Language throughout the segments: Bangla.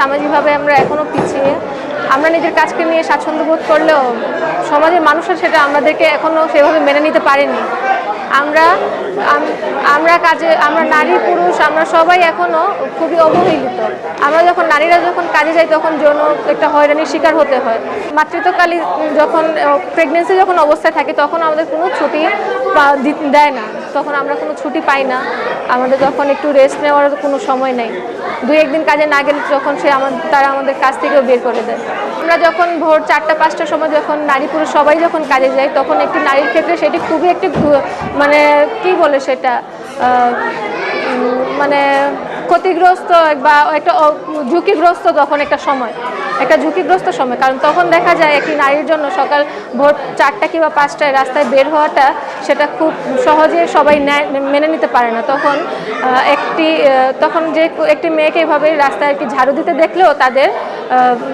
সামাজিকভাবে আমরা এখনও পিছিয়ে। আমরা নিজের কাজকে নিয়ে স্বাচ্ছন্দ্য বোধ করলেও সমাজের মানুষরা সেটা আমাদেরকে এখনও সেভাবে মেনে নিতে পারেনি। আমরা আমরা কাজে, আমরা নারী, পুরুষ, আমরা সবাই এখনও খুবই অবহেলিত। আমরা যখন নারীরা যখন কাজে যাই তখন যৌন একটা হয়রানির শিকার হতে হয়। মাতৃত্বকালী যখন প্রেগনেন্সি যখন অবস্থায় থাকে তখন আমাদের কোনো ছুটি দেয় না। তখন আমরা কোনো ছুটি পাই না। আমাদের যখন একটু রেস্ট নেওয়ার কোনো সময় নেই। দুই একদিন কাজে না গেলে যখন সে আমাদের তারা আমাদের কাজ থেকেও বের করে দেয়। আমরা যখন ভোর চারটা, পাঁচটার সময় যখন নারী পুরুষ সবাই যখন কাজে যায়, তখন একটি নারীর ক্ষেত্রে সেটি খুবই একটি মানে কি বলে সেটা? মানে ক্ষতিগ্রস্ত বা একটা ঝুঁকিগ্রস্ত তখন একটা সময়। একটা ঝুঁকিগ্রস্ত সময়। কারণ তখন দেখা যায় একটি নারীর জন্য সকাল ভোর চারটা কিংবা পাঁচটায় রাস্তায় বের হওয়াটা সেটা খুব সহজে সবাই মেনে নিতে পারে না। তখন একটি তখন যে একটি মেয়েকে এভাবে রাস্তায় একটি ঝাড়ু দিতে দেখলেও তাদের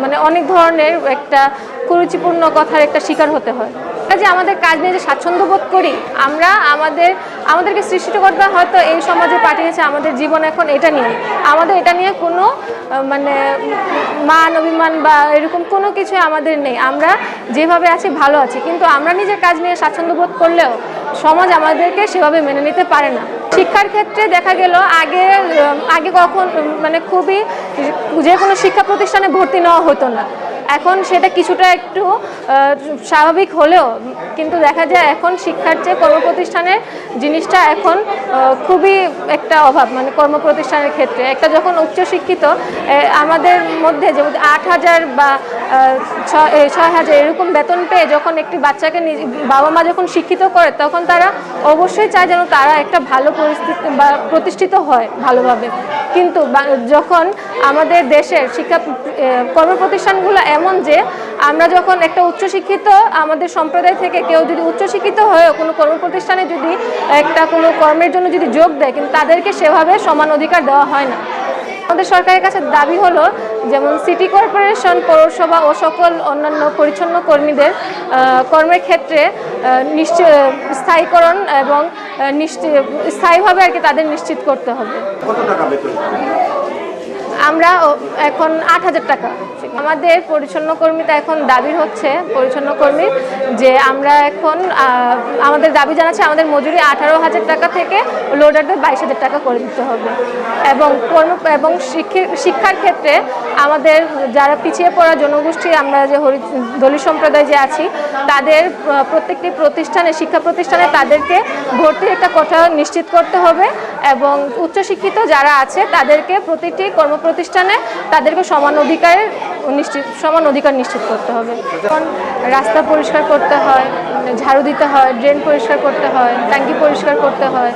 মানে অনেক ধরনের একটা কুরুচিপূর্ণ কথার একটা শিকার হতে হয়। যে আমাদের কাজ নিয়ে যে স্বাচ্ছন্দ্য বোধ করি, আমরা আমাদের আমাদেরকে সৃষ্টিকর্তা হয়তো এই সমাজে পাঠিয়েছে আমাদের জীবন এখন এটা নিয়ে। আমাদের এটা নিয়ে কোনো মানে মান, অভিমান বা এরকম কোনো কিছু আমাদের নেই। আমরা যেভাবে আছি ভালো আছি। কিন্তু আমরা নিজের কাজ নিয়ে স্বাচ্ছন্দ্য বোধ করলেও সমাজ আমাদেরকে সেভাবে মেনে নিতে পারে না। শিক্ষার ক্ষেত্রে দেখা গেল আগে আগে কখন মানে খুবই যে কোনো শিক্ষা প্রতিষ্ঠানে ভর্তি নেওয়া হতো না। এখন সেটা কিছুটা একটু স্বাভাবিক হলেও কিন্তু দেখা যায় এখন শিক্ষার চেয়ে কর্মপ্রতিষ্ঠানের জিনিসটা এখন খুবই একটা অভাব মানে কর্মপ্রতিষ্ঠানের ক্ষেত্রে। একটা যখন উচ্চশিক্ষিত আমাদের মধ্যে যেমন আট হাজার বা ছয় হাজার এরকম বেতন পেয়ে যখন একটি বাচ্চাকে বাবা মা যখন শিক্ষিত করে, তখন তারা অবশ্যই চায় যেন তারা একটা ভালো পরিস্থিতি, বা প্রতিষ্ঠিত হয় ভালোভাবে। কিন্তু যখন আমাদের দেশের শিক্ষা কর্মপ্রতিষ্ঠানগুলো এমন যে আমরা যখন একটা উচ্চশিক্ষিত আমাদের সম্প্রদায় থেকে কেউ যদি উচ্চশিক্ষিত হয়েও কোনো কর্মপ্রতিষ্ঠানে যদি একটা কোনো কর্মের জন্য যদি যোগ দেয় কিন্তু তাদেরকে সেভাবে সমান অধিকার দেওয়া হয় না। আমাদের সরকারের কাছে দাবি হলো যেমন সিটি কর্পোরেশন পৌরসভা ও সকল অন্যান্য পরিচ্ছন্ন কর্মীদের কর্মের ক্ষেত্রে নিশ্চয় স্থায়ীকরণ এবং স্থায়ীভাবে আর কি তাদের নিশ্চিত করতে হবে। আমরা এখন আট হাজার টাকা। আমাদের পরিচ্ছন্ন কর্মীতে এখন দাবি হচ্ছে, পরিচ্ছন্ন কর্মীর যে আমরা এখন আমাদের দাবি জানাচ্ছে আমাদের মজুরি আঠারো হাজার টাকা থেকে লোডারদের বাইশ হাজার টাকা করে দিতে হবে। এবং কর্ম, এবং শিক্ষি- শিক্ষার ক্ষেত্রে আমাদের যারা পিছিয়ে পড়া জনগোষ্ঠী, আমরা যে হরি, দলিত সম্প্রদায় যে আছি, তাদের প্রত্যেকটি প্রতিষ্ঠানে, শিক্ষা প্রতিষ্ঠানে তাদেরকে ভর্তির একটা কথা নিশ্চিত করতে হবে এবং উচ্চশিক্ষিত যারা আছে, তাদেরকে প্রতিটি কর্মপ্রতিষ্ঠানে তাদেরকে সমান অধিকার নিশ্চিত, সমান অধিকার নিশ্চিত করতে হবে। কারণ রাস্তা পরিষ্কার করতে হয়, ঝাড়ু দিতে হয় ড্রেন পরিষ্কার করতে হয়, ট্যাঙ্কি পরিষ্কার করতে হয়।